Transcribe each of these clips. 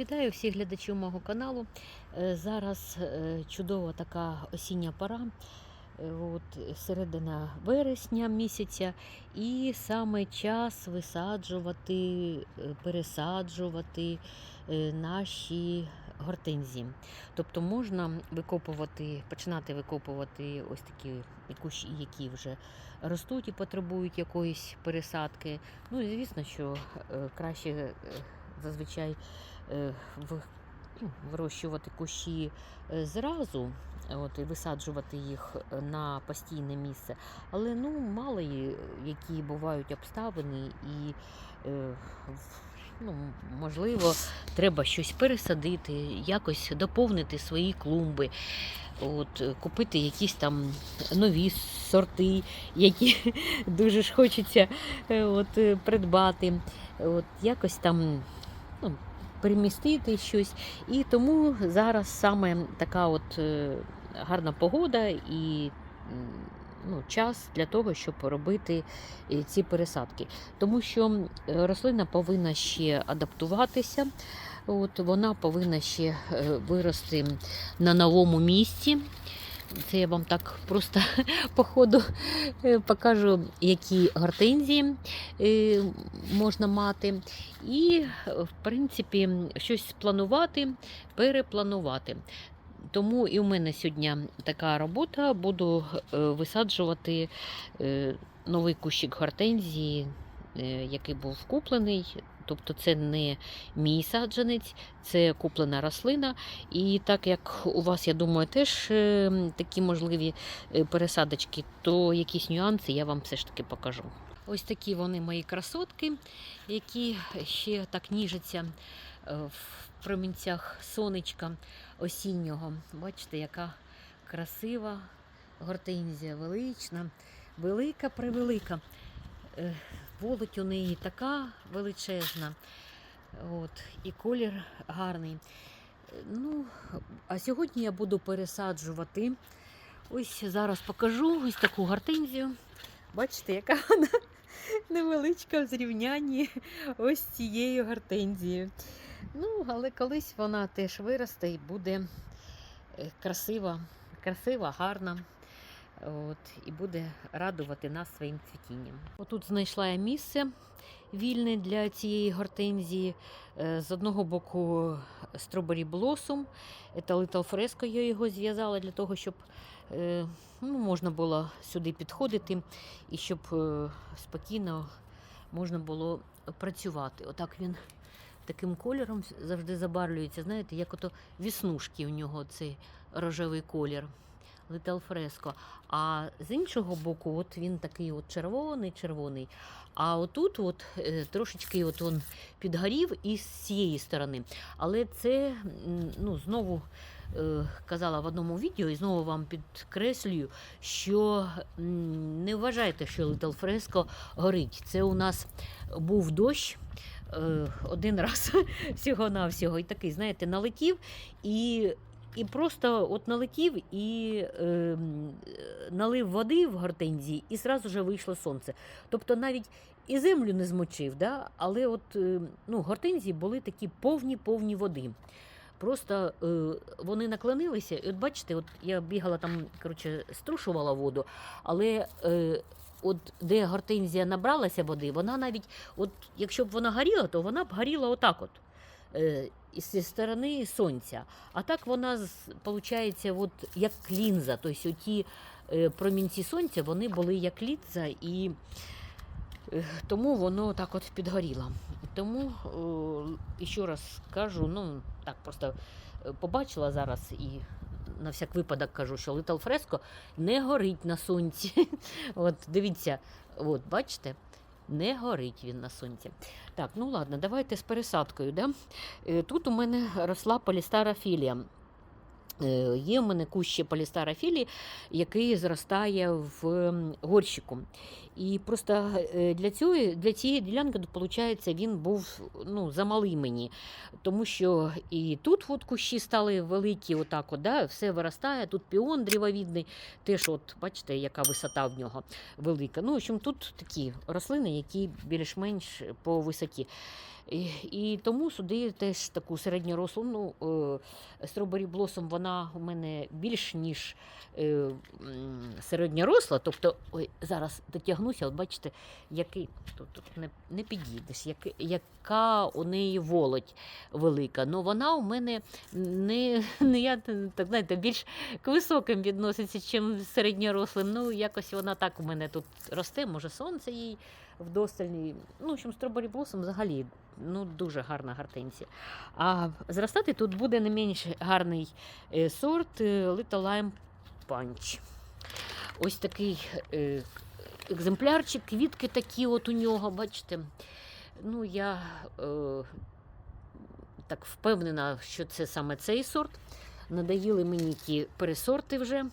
Вітаю всіх глядачів мого каналу. Е, Зараз е, чудова така осіння пора. Е, От середина вересня місяця, і саме час висаджувати, пересаджувати наші гортензії. Тобто можна викопувати, починати викопувати ось такі кущі, які вже ростуть і потребують якоїсь пересадки. Ну і звісно, що краще зазвичай вирощувати кущі е, зразу, от, і висаджувати їх е, на постійне місце. Але ну, мало які бувають обставини, і е, ну, можливо, треба щось пересадити, якось доповнити свої клумби. От, е, купити якісь там нові сорти, які дуже ж хочеться е, от, е, придбати. От, якось там ну, перемістити щось. І тому зараз саме така от е, гарна погода і ну, час для того, щоб робити е, ці пересадки. Тому що рослина повинна ще адаптуватися. От, вона повинна ще е, вирости на новому місці. Це я вам так просто по ходу е, покажу, які гортензії е, можна мати. І, в принципі, щось спланувати, перепланувати. Тому і у мене сьогодні така робота. Буду е, висаджувати новий кущик гортензії, який був куплений. Тобто це не мій саджанець, це куплена рослина. І так як у вас, я думаю, теж е, такі можливі е, пересадочки, то якісь нюанси я вам все ж таки покажу. Ось такі вони мої красотки, які ще так ніжаться е, в промінцях сонечка осіннього. Бачите, яка красива гортензія, велична, велика превелика. Волоть у неї така величезна. От, і колір гарний. Ну, а сьогодні я буду пересаджувати. Ось зараз покажу ось таку гортензію. Бачите, яка вона невеличка в зрівнянні ось цією гортензією. Ну, але колись вона теж виросте і буде е, красива, красива, гарна. От, і буде радувати нас своїм цвітінням. Отут знайшла я місце вільне для цієї гортензії. Е, З одного боку Blossom, це Little Fresco, я його зв'язала для того, щоб е, ну, можна було сюди підходити і щоб е, спокійно можна було працювати. Отак він таким кольором завжди забарвлюється. Знаєте, як ото віснушки у нього цей рожевий колір. Little Fresco. А з іншого боку, от він такий от червоний, червоний. А отут от, е, трошечки от он підгорів і з цієї сторони. Але це ну, знову е, казала в одному відео, і знову вам підкреслюю, що не вважайте, що Little Fresco горить. Це у нас був дощ. е, Один раз всього-навсього, і такий, знаєте, налетів, і і просто от налетів і е, налив води в гортензії, і зразу же вийшло сонце. Тобто навіть і землю не змочив, да? але от, е, ну, гортензії були такі повні-повні води. Просто е, вони наклонилися, і от бачите, от я бігала там, коротше, струшувала воду, але е, от де гортензія набралася води, вона навіть, от якщо б вона горіла, то вона б горіла отак от. Е, зі сторони сонця. А так вона виходить, от, як лінза. Тобто оті е, промінці сонця вони були як лінза, і е, тому воно так от підгоріло. Тому е, ще раз кажу, ну так просто побачила зараз і. На всяк випадок кажу, що Little Fresco не горить на сонці. От дивіться, от бачите, не горить він на сонці. Так, ну ладно, давайте з пересадкою. Да? Е, Тут у мене росла полістарафілія. Е, Є в мене кущі полістарафілії, який зростає в горщику. І просто е, для цієї, для цієї ділянки, виходить, він був ну, замалий мені. Тому що і тут от кущі стали великі, отак от, да, все виростає, тут піон дрівовідний, теж от, бачите, яка висота в нього велика. Ну, в общем, тут такі рослини, які більш-менш по висоті. І, і тому сюди теж таку середньорослу, ну, е, Strawberry Blossom, вона у мене більш ніж е, середньоросла. Тобто, ой, зараз дотягнуся, от бачите, який тут, тут не, не підійдеш, як, яка у неї володь велика. Ну вона у мене не, не я так знаєте, більш к високим відноситься, ніж середньорослим. Ну, якось вона так у мене тут росте, може сонце їй вдостальний. Ну, общем, Strawberry Blossom взагалі ну, дуже гарна гортензія. А зростати тут буде не менш гарний е, сорт е, Little Lime Punch. Ось такий е, екземплярчик, квітки такі от у нього, бачите. Ну, я е, так впевнена, що це саме цей сорт. Надоїли мені ті пересорти вже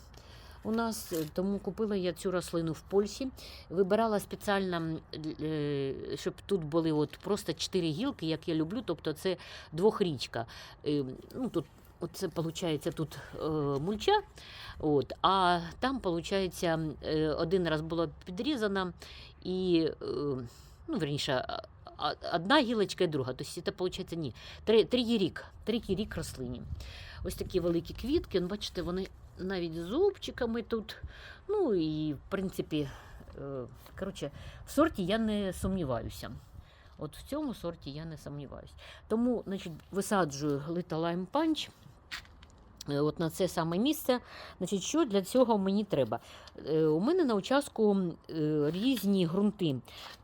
у нас, е, тому купила я цю рослину в Польщі. Вибирала спеціально, е, щоб тут були от просто чотири гілки, як я люблю, тобто це двохрічка. Е, Ну, тут Оце виходить тут е, мульча, от, а там, виходить, один раз було підрізано і, е, ну, верніше, одна гілочка і друга. Тобто це виходить ні. Три, трій рік, трій рік рослині. Ось такі великі квітки. Ну, бачите, вони навіть зубчиками тут. Ну і в принципі, е, коротше, в сорті я не сумніваюся. От в цьому сорті я не сумніваюся. Тому, значить, висаджую Little Lime Punch. е, От на це саме місце. Значить, що для цього мені треба? Е, У мене на участку різні ґрунти,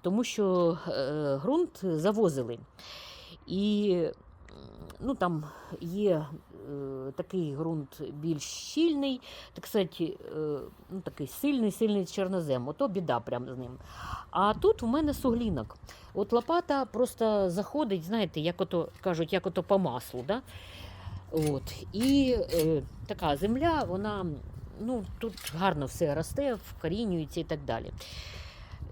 тому що ґрунт завозили. І ну, там є такий ґрунт більш щільний, так сказати, е, ну, такий сильний, сильний чорнозем. Ото біда прям з ним. А тут у мене суглінок. От лопата просто заходить, знаєте, як ото кажуть, як ото по маслу. Да? От. І е, така земля, вона ну, тут гарно все росте, вкорінюється і так далі.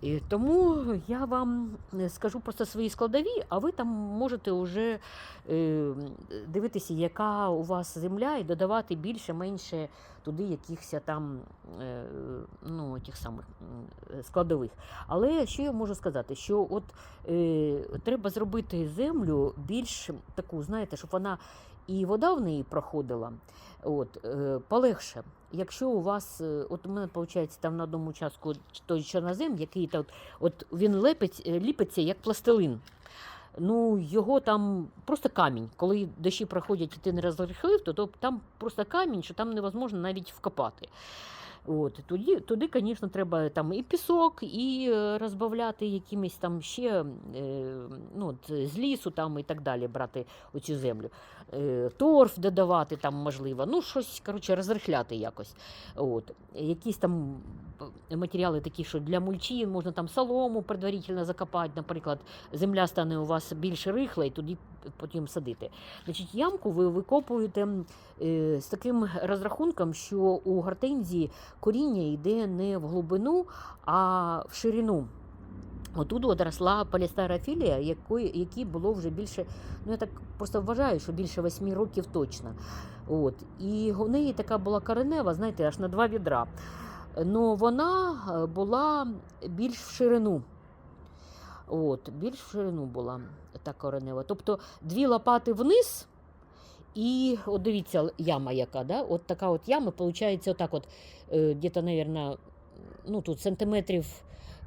І тому я вам е, скажу просто свої складові, а ви там можете вже е, дивитися, яка у вас земля, і додавати більше-менше туди якихось там е, ну, тих самих е, складових. Але що я можу сказати? Що от е, треба зробити землю більш таку, знаєте, щоб вона і вода в неї проходила, от, е, полегше. Якщо у вас, е, от у мене виходить там на одному участку той чорнозем, який та от, от він лепить, е, ліпиться як пластилин. Ну, його там просто камінь. Коли дощі проходять і ти не розрихлив, то, то там просто камінь, що там невозможно навіть вкопати. От, туди, туди, звісно, треба там і пісок, і е, розбавляти якимись там ще е, ну, з лісу там і так далі брати оцю землю. Е, торф додавати там можливо, ну щось коротше, розрихляти якось. От. Якісь там матеріали такі, що для мульчі можна там солому предварительно закопати, наприклад, земля стане у вас більш рихла і туди потім садити. Значить, ямку ви викопуєте е, з таким розрахунком, що у гортензії коріння йде не в глибину, а в ширину. Отут от росла полістарофілія, якої, якій було вже більше, ну я так просто вважаю, що більше восьми років точно. От. І у неї така була коренева, знаєте, аж на два відра. Ну вона е, була більш в ширину. От, більш в ширину була та коренева. Тобто дві лопати вниз, і от дивіться, яма яка, да? от така от яма, виходить, отак от, десь, где-то, ну тут сантиметрів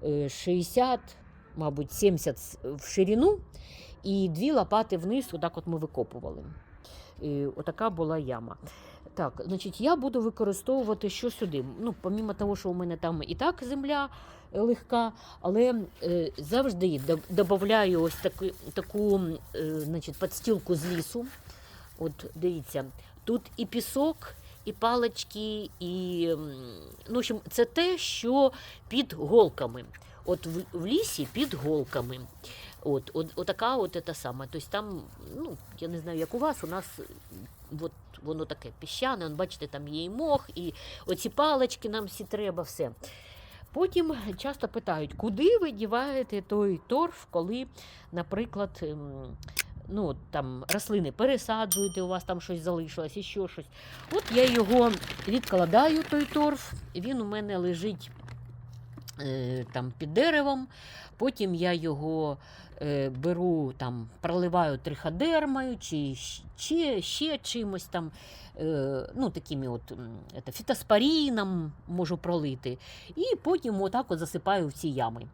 е, 60, мабуть, 70 с- в ширину, і дві лопати вниз, отак от ми викопували. І отака була яма. Так, значить, я буду використовувати що сюди. Ну, помімо того, що у мене там і так земля е, легка, але е, завжди додаю ось таку, таку е, значить, подстілку з лісу. От дивіться, тут і пісок, і палички, і ну, в общем, це те, що під голками. От в, в лісі під голками. От, от, отака от та сама. Тобто там, ну, я не знаю, як у вас, у нас от, воно таке піщане, он, бачите, там є і мох, і оці палички нам всі треба, все. Потім часто питають, куди ви діваєте той торф, коли, наприклад, ем, ну, там рослини пересаджуєте, у вас там щось залишилось, і ще щось. От я його відкладаю, той торф, він у мене лежить там під деревом. Потім я його е, беру, там, проливаю триходермою чи щ- ще, чимось там, е, ну, такими от, это, фітоспоріном можу пролити. І потім отак от засипаю в ці ями.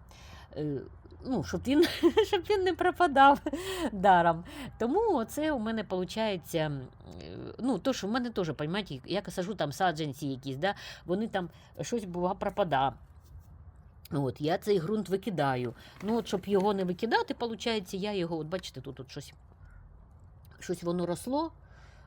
Е, Ну, щоб він, щоб він не пропадав даром. Тому це у мене виходить, ну, то, що в мене теж, я сажу там саджанці якісь, да, вони там щось бува пропадає. От, я цей ґрунт викидаю. Ну, от, щоб його не викидати, виходить, я його, от бачите, тут от щось, щось воно росло.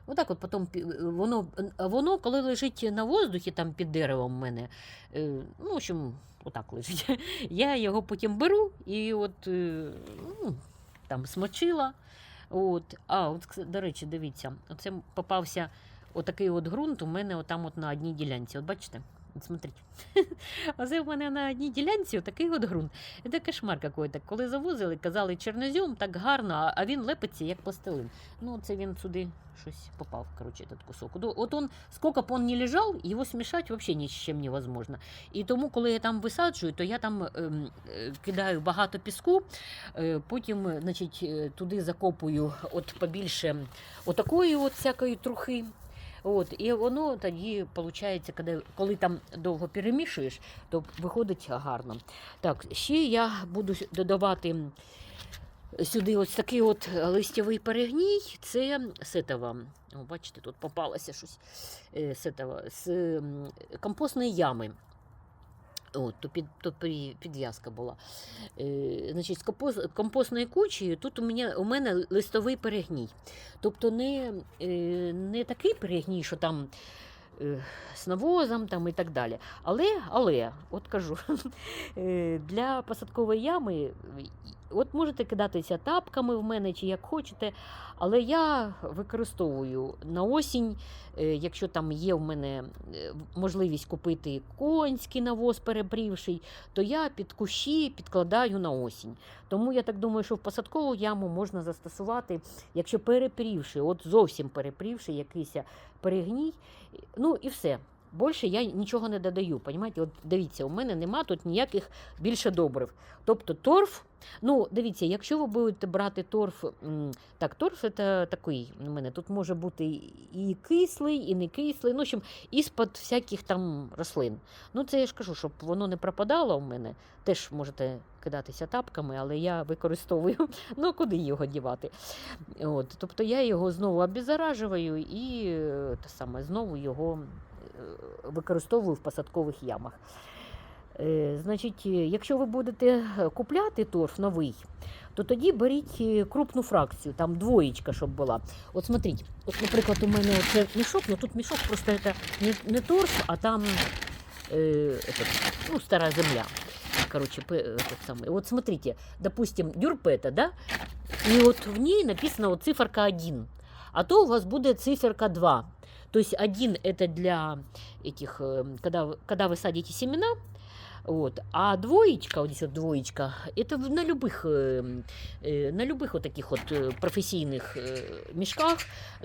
Отак от потім воно, воно, коли лежить на воздухі там під деревом в мене, е, ну, в общем, отак лежить. Я його потім беру і от е, ну, там смочила. От. А, от, до речі, дивіться, оце попався отакий от ґрунт у мене отам от на одній ділянці. От бачите? От смотрите. Оце в мене на одній ділянці отакий от ґрунт. Це кошмар какой-то. Коли завозили, казали чорнозем, так гарно, а- він лепиться як пластилин. Ну, це він сюди щось попав, короче, этот кусок. От он, сколько б он не лежав, його смішати взагалі ні з чим невозможно. І тому, коли я там висаджую, то я там ем, е, кидаю багато піску, е, потім е, значить, е, туди закопую от побільше отакої от всякої трухи. От, і воно тоді виходить, коли, коли там довго перемішуєш, то виходить гарно. Так, ще я буду додавати сюди ось такий от листєвий перегній. Це сетова. О, бачите, тут попалося щось е, сетова, з компостної ями. От, то, під, то пі- підв'язка була. Е, значить, з компост, компостної кучі тут у мене, у мене листовий перегній. Тобто не, е, не такий перегній, що там е, з навозом там, і так далі. Але, але от кажу, е, для посадкової ями от можете кидатися тапками в мене чи як хочете, але я використовую на осінь, е, якщо там є в мене е, можливість купити конський навоз перепрівший, то я під кущі підкладаю на осінь. Тому я так думаю, що в посадкову яму можна застосувати, якщо перепрівши, от зовсім перепрівши якийсь перегній, ну і все. Більше я нічого не додаю. Понімаєте? От дивіться, у мене нема тут ніяких більше добрив. Тобто торф, ну дивіться, якщо ви будете брати торф, так, торф це такий у мене. Тут може бути і кислий, і не кислий, ну, в общем, із-под всяких там рослин. Ну, це я ж кажу, щоб воно не пропадало у мене. Теж можете кидатися тапками, але я використовую. Ну, куди його дівати? От, тобто я його знову обеззаражую і е, те саме, знову його використовую в посадкових ямах. Е, Значить, е, якщо ви будете е, купляти торф новий, то тоді беріть е, крупну фракцію, там двоєчка, щоб була. От смотрите, от, наприклад, у мене оце мішок, ну тут мішок просто це не, не торф, а там е, этот, ну, стара земля. Короче, п- этот самый. Вот смотрите, допустим, дюрпета, да? И вот в ней написано вот циферка 1. А то у вас будет циферка 2. То есть один это для этих, э, когда, вы- когда вы садите семена, вот, а двоечка, вот здесь вот двоечка, это в- на любых, э, э, на любых вот таких вот э, професійних э, мішках.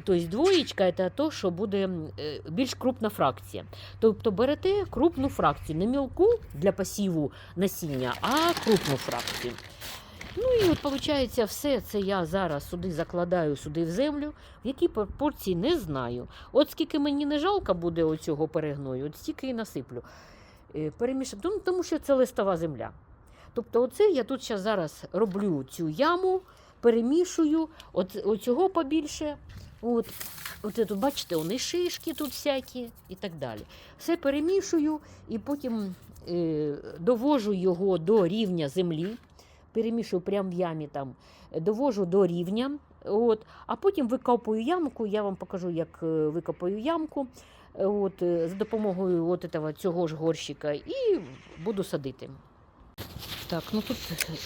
Тобто двоєчка это то, що буде э, більш крупна фракція. Тобто берете крупну фракцію, не мілку для посіву насіння, а крупну фракцію. Ну і от виходить, все це я зараз сюди закладаю сюди в землю, в якій пропорції не знаю. От скільки мені не жалко буде оцього перегною, от стільки і насиплю. Е, ну, тому що це листова земля. Тобто, оце я тут зараз роблю цю яму, перемішую, от, оцього побільше. От, от тут, бачите, вони шишки тут всякі і так далі. Все перемішую і потім е, довожу його до рівня землі перемішую прямо в ямі там, е, довожу до рівня. От, а потім викопую ямку, я вам покажу, як е, викопаю ямку е, от, е, з допомогою от этого, цього ж горщика і буду садити. Так, ну тут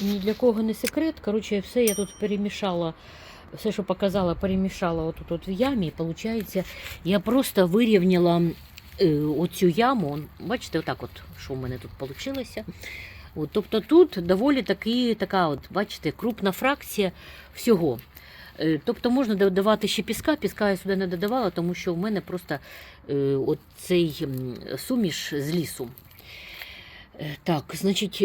ні для кого не секрет. Коротше, все я тут перемішала, все, що показала, перемішала отут от в ямі. І виходить, я просто вирівняла оцю яму, бачите, отак от, що в мене тут вийшло. От, тобто тут доволі таки, така, от, бачите, крупна фракція всього. Е, Тобто можна додавати ще піска, піска я сюди не додавала, тому що в мене просто е, от цей суміш з лісу. Е, Так, значить,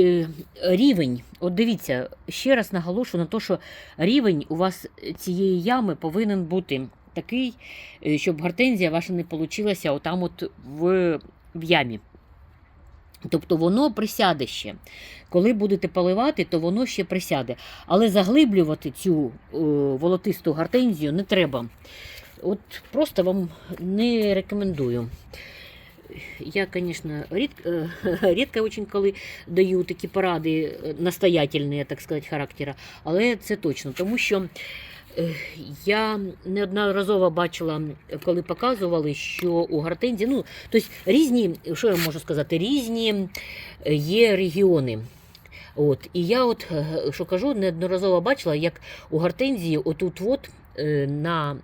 рівень. От дивіться, ще раз наголошую на те, що рівень у вас цієї ями повинен бути такий, щоб гортензія ваша не получилася отам от в, в ямі. Тобто воно присяде ще. Коли будете поливати, то воно ще присяде. Але заглиблювати цю е, волотисту гортензію не треба. От просто вам не рекомендую. Я, звісно, рідко, рідко очень коли даю такі поради е, настоятельні, так сказати, характера, але це точно, тому що е, я неодноразово бачила, коли показували, що у гортензії, ну, тобто різні, що я можу сказати, різні е, є регіони. От, і я от е, що кажу, неодноразово бачила, як у гортензії отут от е, на е,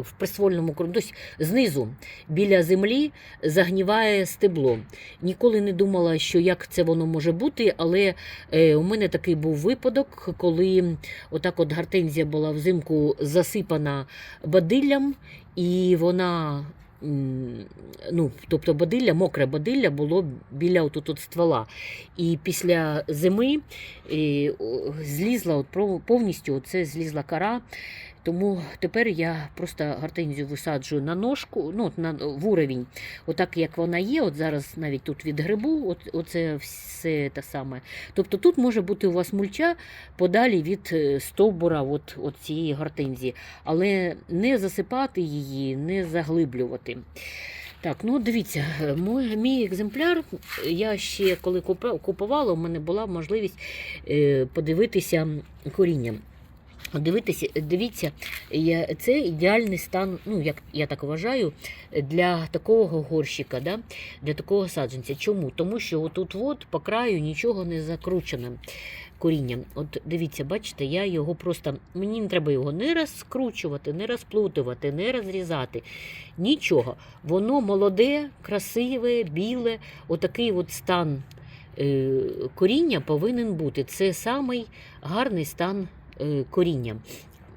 в приствольному ґрунті, тобто знизу біля землі загніває стебло. Ніколи не думала, що як це воно може бути, але е, у мене такий був випадок, коли отак от гортензія була взимку засипана бадиллям, і вона. Ну, тобто бадилля, мокре бадилля було біля отут от ствола. І після зими е, о, злізла от повністю оце злізла кара. Тому тепер я просто гортензію висаджую на ножку, ну, на, в уровень, отак як вона є. От зараз навіть тут від грибу, от, оце все те саме. Тобто тут може бути у вас мульча подалі від е, стовбура от, от цієї гортензії, але не засипати її, не заглиблювати. Так, ну дивіться, мой, мій екземпляр, я ще коли купувала, у мене була можливість е, подивитися коріння. Дивитися, дивіться, це ідеальний стан, ну як я так вважаю, для такого горщика, да? для такого саджанця. Чому? Тому що отут от по краю нічого не закручено корінням. От дивіться, бачите, я його просто мені не треба його не розкручувати, не розплутувати, не розрізати. Нічого. Воно молоде, красиве, біле, отакий от стан е, коріння повинен бути. Це самий гарний стан е, коріння.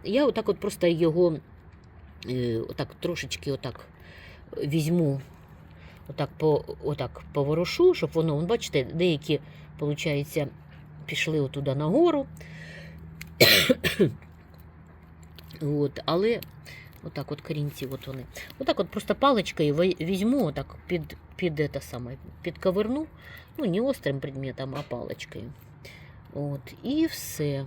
Я отак от просто його е, отак трошечки отак візьму, отак, по, отак поворошу, щоб воно, вон, бачите, деякі, виходить, пішли отуда нагору. от, але отак от корінці, от вони. Отак от просто паличкою візьму, отак під, під, это саме, підковерну, ну не острим предметом, а паличкою. От, і все.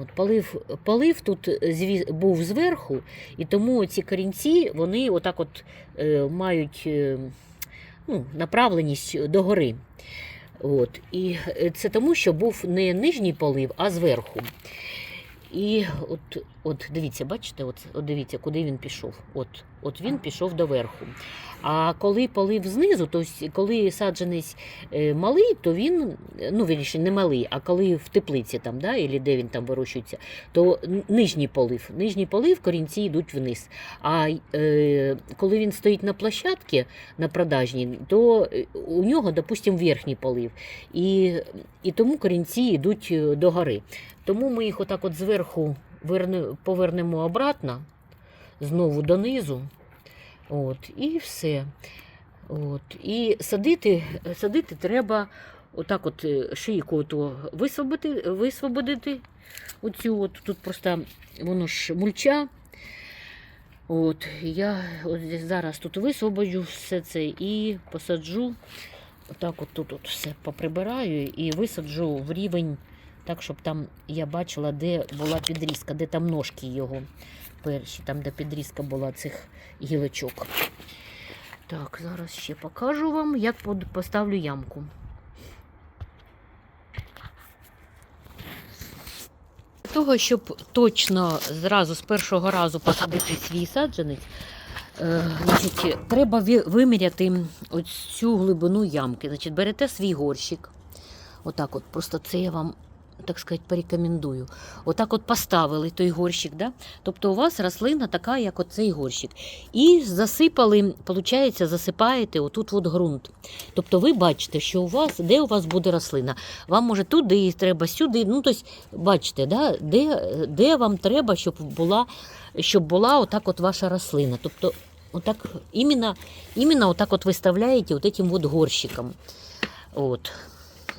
От, полив, полив тут зві, був зверху, і тому ці корінці вони отак от е, мають е, ну, направленість догори. От, і е, це тому, що був не нижній полив, а зверху. І от, от дивіться, бачите, от, от дивіться, куди він пішов. От, от він пішов доверху. А коли полив знизу, то коли саджанець е, малий, то він, ну вірніше, не малий, а коли в теплиці там, да, або де він там вирощується, то нижній полив. Нижній полив корінці йдуть вниз. А е, коли він стоїть на площадці на продажній, то е, у нього, допустимо, верхній полив. І, і тому корінці йдуть е, догори. Тому ми їх отак от зверху повернемо обратно, знову донизу. От, і все. От, і садити, садити треба отак от е, шийку оту висвободити, висвободити. Оцю от, тут просто воно ж мульча. От, я от зараз тут висвободжу все це і посаджу. Отак от тут от все поприбираю і висаджу в рівень, так, щоб там я бачила, де була підрізка, де там ножки його перші, там, де підрізка була цих гілочок. Так, зараз ще покажу вам, як поставлю ямку. Для того, щоб точно зразу з першого разу посадити свій саджанець, е, значить, треба виміряти ось цю глибину ямки. Значить, берете свій горщик. Отак от, просто це я вам так сказати, порекомендую. Отак от поставили той горщик, да? тобто у вас рослина така, як оцей горщик. І засипали, виходить, засипаєте отут от ґрунт. Тобто ви бачите, що у вас, де у вас буде рослина. Вам може туди треба, сюди. Ну, тобто, бачите, да? де, де вам треба, щоб була, щоб була отак от ваша рослина. Тобто, отак, іменно, іменно отак от виставляєте от этим от горщиком. От.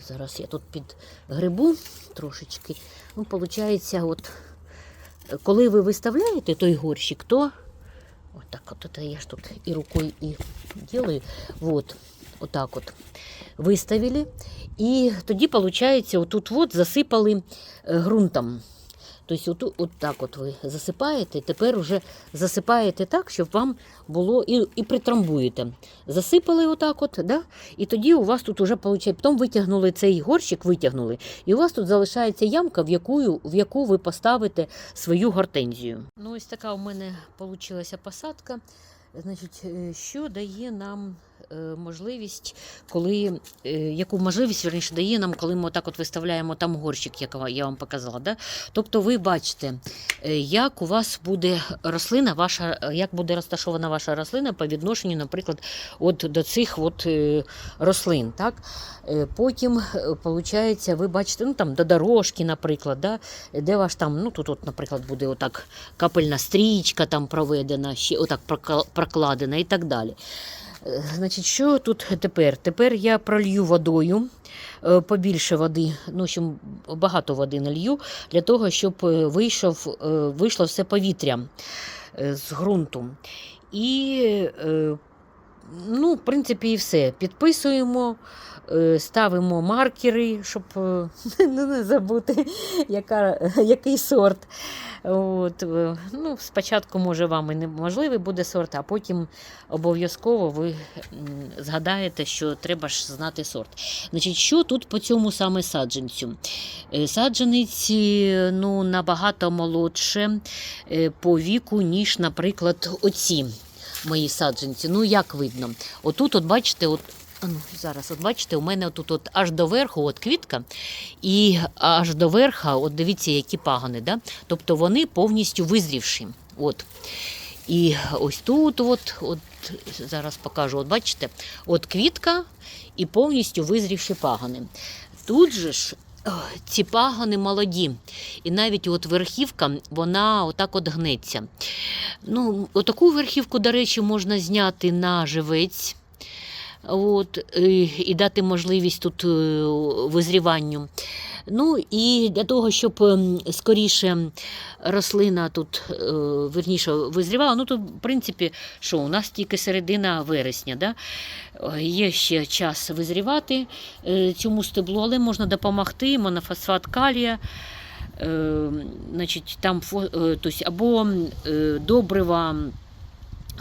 Зараз я тут під грибу трошечки. Ну, виходить, от, коли ви виставляєте той горщик, то отак от, от я ж тут і рукою і ділаю. От, отак от виставили. І тоді, виходить, отут от засипали е, ґрунтом. Тобто, от, от так от ви засипаєте, тепер вже засипаєте так, щоб вам було і, і притрамбуєте. Засипали отак, от, да? і тоді у вас тут вже виходить, потім витягнули цей горщик, витягнули, і у вас тут залишається ямка, в яку, в яку ви поставите свою гортензію. Ну, ось така у мене вийшла посадка. Значить, е, що дає нам можливість, коли е, яку можливість верніше дає нам, коли ми отак от виставляємо там горщик, як я вам показала. Да? Тобто ви бачите, е, як у вас буде рослина, ваша, е, як буде розташована ваша рослина по відношенню, наприклад, от до цих от, е, рослин. Так? Е, Потім, виходить, ви бачите, ну там до дорожки, наприклад, да? де ваш там, ну тут, от, наприклад, буде отак капельна стрічка там проведена, ще отак прокладена і так далі. Значить, що тут тепер? Тепер я пролью водою, е, побільше води, ну, щоб багато води налью, для того, щоб е, вийшов, е, вийшло все повітря з ґрунту. І, ну, в принципі, і все. Підписуємо, ставимо маркери, щоб е, ну, не забути, яка, який сорт. От, е, ну, спочатку, може, вам і неможливий буде сорт, а потім обов'язково ви згадаєте, що треба ж знати сорт. Значить, що тут по цьому саме саджанцю? Е, Саджанець ну, набагато молодше е, по віку, ніж, наприклад, оці мої саджанці. Ну, як видно? Отут, от бачите, от. Ну, зараз, от бачите, у мене тут от аж до верху от квітка, і аж до верха, от дивіться, які пагони. Да? Тобто вони повністю визрівші. От. І ось тут, от, от зараз покажу, от бачите, от квітка і повністю визрівші пагони. Тут же ж ці пагони молоді. І навіть от верхівка, вона отак от гнеться. Ну, отаку верхівку, до речі, можна зняти на живець. От, і, і дати можливість тут е, визріванню. Ну і для того, щоб ем, скоріше рослина тут е, верніше визрівала, ну тут, в принципі, що у нас тільки середина вересня. Да? Е, Є ще час визрівати е, цьому стеблу, але можна допомогти, монофосфат калія. Е, значить, там, е, тобто, або е, добрива.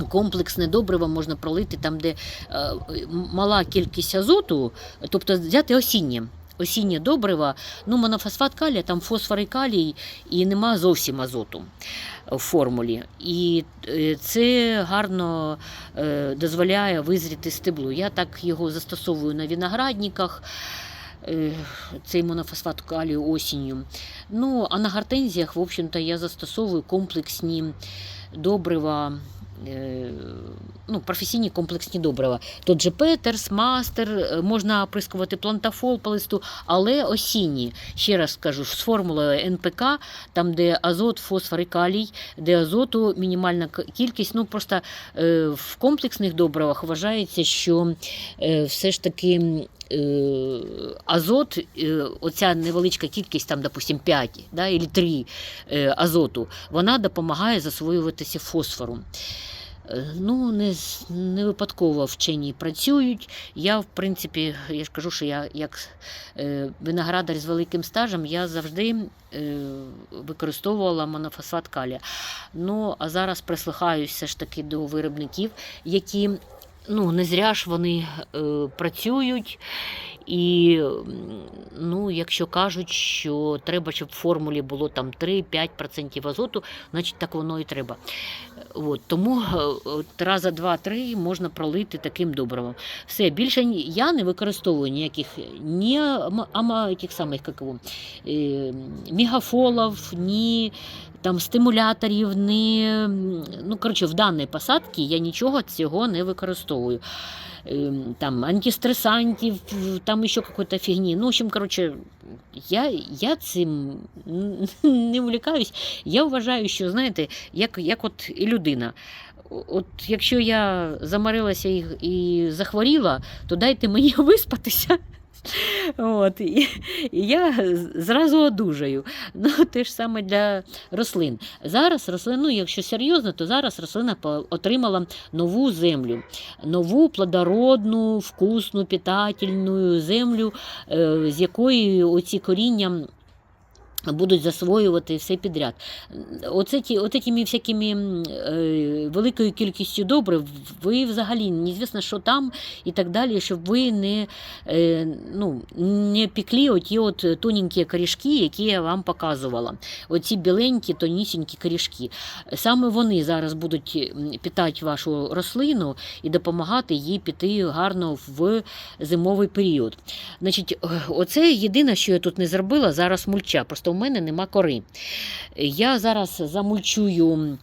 Комплексне добриво можна пролити там, де е, мала кількість азоту, тобто взяти осіннє. Осіннє добрива, ну монофосфат калія, там фосфор і калій, і нема зовсім азоту в формулі. І е, це гарно е, дозволяє визріти стеблу. Я так його застосовую на виноградниках, е, цей монофосфат калію осінню. Ну, а на гортензіях, в общем-то, я застосовую комплексні добрива. uh, Ну, професійні комплексні добрива. Тут же Петерс, Мастер, е, можна оприскувати плантафол по листу, але осінні. Ще раз скажу, з формулою НПК, там, де азот, фосфор і калій, де азоту мінімальна кількість. Ну, просто е, в комплексних добривах вважається, що е, все ж таки. Азот, оця невеличка кількість, там, допустим, 5 да, або 3 е, азоту, вона допомагає засвоюватися фосфору. Ну, не, не випадково вчені працюють. Я, в принципі, я ж кажу, що я як е, виноградар з великим стажем, я завжди е, використовувала монофосфат калія. Ну, а зараз прислухаюся все ж таки до виробників, які ну, не зря ж вони е, працюють. І ну, якщо кажуть, що треба, щоб в формулі було там 3-5% азоту, значить так воно і треба. От, тому е, раза два-три можна пролити таким добривом. Все, більше я не використовую ніяких ні ама, тих самих як його, е, мегафолів, ні там стимуляторів, ні, ну, коротше, в даній посадці я нічого цього не використовую. Ем, Там антистресантів, там ще какой-то фігні. Ну, в общем, короче, я, я цим не увлікаюсь. Я вважаю, що, знаєте, як, як от і людина. От якщо я замарилася і, і захворіла, то дайте мені виспатися. От, і, і я зразу одужаю. Ну, те ж саме для рослин. Зараз рослину, якщо серйозно, то зараз рослина отримала нову землю, нову плодородну, вкусну, питательну землю, е, з якої оці коріння. Будуть засвоювати все підряд. Оце ті, от всякими е, великою кількістю добрив, ви взагалі неізвісно, що там і так далі, щоб ви не, е, ну, не пекли оті от тоненькі корішки, які я вам показувала. Оці біленькі, тонісінькі корішки. Саме вони зараз будуть питати вашу рослину і допомагати їй піти гарно в зимовий період. Значить, оце єдине, що я тут не зробила, зараз мульча. Просто в мене нема кори. Я зараз замульчую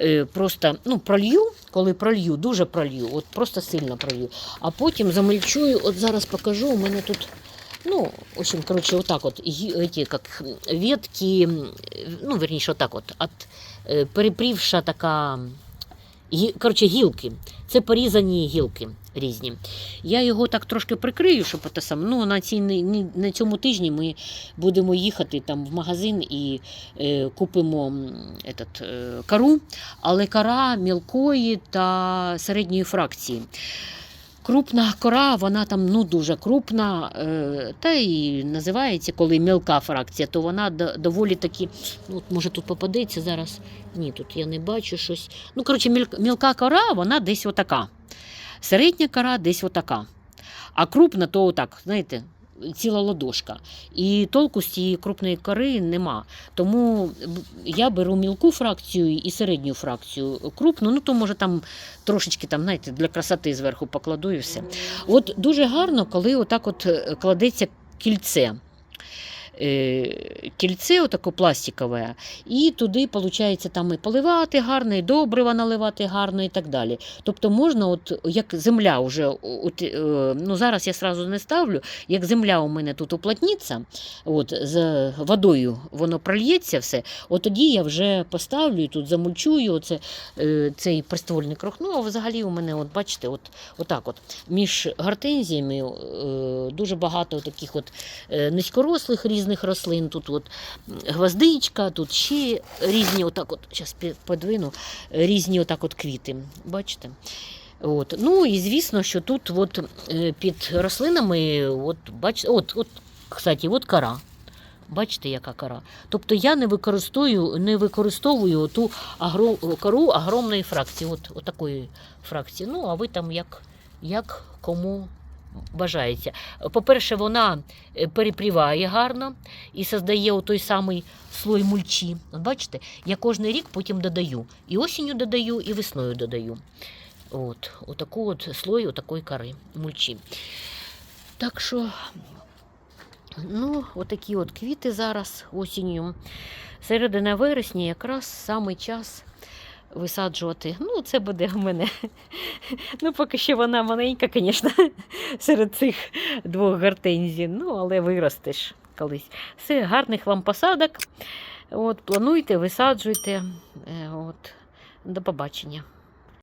е, просто ну, пролью, коли пролью, дуже пролью, от просто сильно пролью. А потім замульчую, от зараз покажу, у мене тут. Ну, в общем, короче, вот так вот, эти, как ветки, ну, верніше, вот так вот, от, е, перепрівша така, короче, гілки. Це порізані гілки різні. Я його так трошки прикрию, щоб те саме. Ну, на, цій, на цьому тижні ми будемо їхати там в магазин і е, купимо этот, е, кару, але кара мілкої та середньої фракції. Крупна кора, вона там ну, дуже крупна, е, та і називається, коли мілка фракція, то вона доволі таки, ну, може тут попадеться зараз. Ні, тут я не бачу щось. Ну, коротше, мілка кора, вона десь отака. Середня кора десь отака. А крупна, то отак, знаєте, ціла ладошка. І толку з цієї крупної кори нема. Тому я беру мілку фракцію і середню фракцію. Крупну, ну то може там трошечки там, знаєте, для красоти зверху покладу і все. От дуже гарно, коли отак от е, кладеться кільце. Е, Кільце отако пластикове, і туди, виходить, там і поливати гарно, і добрива наливати гарно і так далі. Тобто можна, от як земля вже, от, е, ну зараз я сразу не ставлю, як земля у мене тут уплотніться, от, з водою воно прольється все, от тоді я вже поставлю і тут замульчую оце, е, цей приствольний крох. Ну, а взагалі у мене, от бачите, от, отак от, між гортензіями дуже багато таких от низькорослих різних рослин. Тут от гвоздичка, тут ще різні, отак от, зараз подвину, різні отак от квіти. Бачите? От. Ну і звісно, що тут от, е, під рослинами, от, бачите, от, от, кстати, от кора. Бачите, яка кора. Тобто я не використовую, не використовую ту агро, кору агромної фракції, от, от такої фракції. Ну, а ви там як, як кому бажається. По-перше, вона е, перепріває гарно і создає той самий слой мульчі. Бачите, я кожен рік потім додаю. І осінню додаю, і весною додаю. От, отаку от слой отакої кори мульчі. Так що, ну, отакі от квіти зараз осінню. Середина вересня якраз саме час висаджувати. Ну, це буде в мене. Ну, поки що вона маленька, звісно, серед цих двох гортензій. Ну, але виростеш колись. Все, гарних вам посадок. От, плануйте, висаджуйте. Е, От, до побачення.